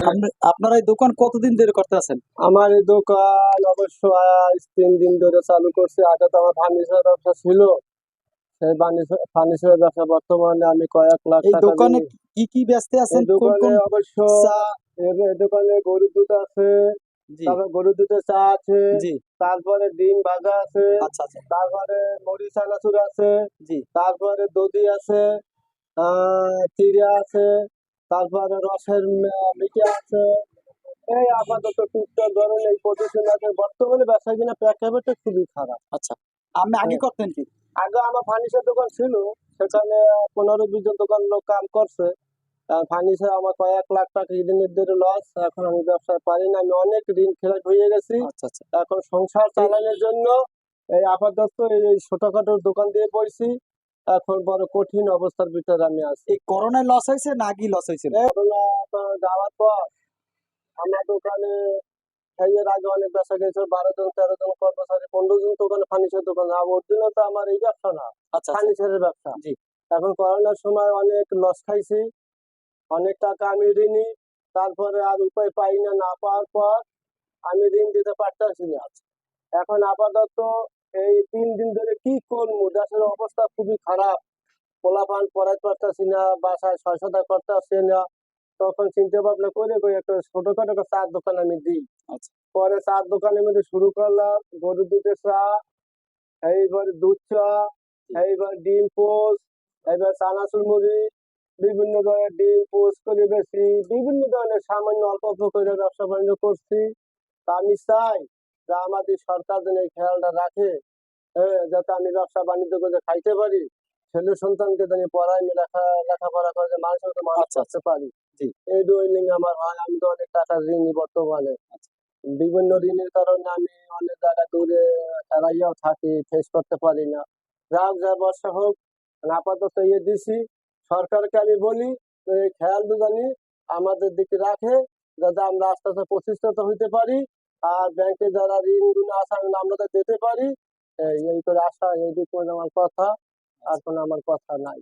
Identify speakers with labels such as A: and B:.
A: আপনি- আপনারা এই দোকান কতদিন ধরে করতে আছেন?
B: আমার এই দোকান অবশ্য আজ তিন দিন ধরে চালু করছে। আগে তো আমার ফার্নিচার ব্যবসা ছিল। সেই ফার্নিচার ব্যবসা বর্তমানে আমি কয়েক লাখ
A: এই দোকানে কি কি বেচতে আছেন?
B: দোকানে অবশ্য এই দোকানে গরুর দুধ আছে।
A: জি।
B: তারপরে গরুর দুধের চা আছে।
A: জি।
B: তারপরে ডিম ভাজা আছে।
A: আচ্ছা আচ্ছা।
B: তারপরে মুড়ি চানাচুর আছে।
A: জি।
B: তারপরে দধি আছে। আহ চিড়া আছে। তারপরে রসের মে- মিঠা আছে। এই আপাতত টুকটাক ধরেন এই পজিশন আছে। বর্তমানে ব্যবসা কিনা প্রেক্ষাপটে খুবই খারাপ।
A: আচ্ছা আপনি আগে
B: হ্যাঁ।
A: করতেন কি?
B: আগে আমার ফার্নিচার দোকান ছিল সেখানে পনেরো বিশ জন দোকান লোক কাম করছে। ফার্নিচার আমার কয়েক লাখ টাকা ঋণের ধরে লস এখন আমি ব্যবসায় পারি না। আমি অনেক ঋণ খেলাপ হয়ে গেছি।
A: আচ্ছা আচ্ছা।
B: এখন সংসার চালানোর জন্য এই আপাতত এই এই ছোটখাটো দোকান দিয়ে পড়ছি। এখন বড় কঠিন অবস্থার ভিতরে আমি আছি।
A: এই করোনায় লস হয়েছে না কি লস
B: হয়েছে করোনা যাওয়ার পর আমার দোকানে এর আগে অনেক ব্যবসা গেছিল বারো জন তেরো জন কর্মচারী পনেরো জন দোকানে ফার্নিচার দোকান। আর অরিজিনাল তো আমার এই ব্যবসা না
A: আচ্ছা আচ্ছা।
B: ফার্নিচারের ব্যবসা। এখন করোনার সময় অনেক লস খাইছি অনেক টাকা আমি ঋণী তারপরে আর উপায় পাই না না পাওয়ার পর আমি ঋণ দিতে পারতেছি না। এখন আপাতত এই তিন দিন ধরে কি করব? দেশের অবস্থা খুবই খারাপ। পোলাপান পড়াইতে পারতেছি না বাসায় সহায়তা করতেছি না। তখন চিন্তা ভাবনা করে কই একটা ছোটখাটো একটা চার দোকান আমি দিই।
A: আচ্ছা।
B: পরে চার দোকানের মধ্যে শুরু করলাম গরুর দুধের চা এইবার দুধ চা এইবার ডিম পোস্ট এইবার চানাচুর মুড়ি বিভিন্ন ধরনের ডিম পোস্ট করে বেশি বিভিন্ন ধরনের সামান্য অল্প অল্প করে ব্যবসা বাণিজ্য করছি। তা আমি চাই যে আমাদের সরকার যেন এই খেয়ালটা রাখে হ্যাঁ যাতে আমি ব্যবসা বাণিজ্য করে খাইতে পারি ছেলে সন্তানকে যেন পড়াই লেখা লেখাপড়া করে মানুষের তো মানুষ
A: আচ্ছা,
B: করতে পারি। এই দুই আমার হয় আমি তো অনেক টাকা ঋণী বর্তমানে। বিভিন্ন ঋণের কারণে আমি অনেক জায়গা দূরে হারাইয়াও থাকি ফেস করতে পারি না। যাক যা বর্ষা হোক আপাতত ইয়ে দিছি। সরকারকে আমি বলি খেয়াল জানি আমাদের দিকে রাখে যাতে আমরা আস্তে আস্তে প্রতিষ্ঠিত হইতে পারি। আর ব্যাংকে যারা ঋণগুলো আছে, আমি আমরা দিতে পারি। এই করে আশা এইটুকু আমার কথা, আর কোনো আমার কথা নাই।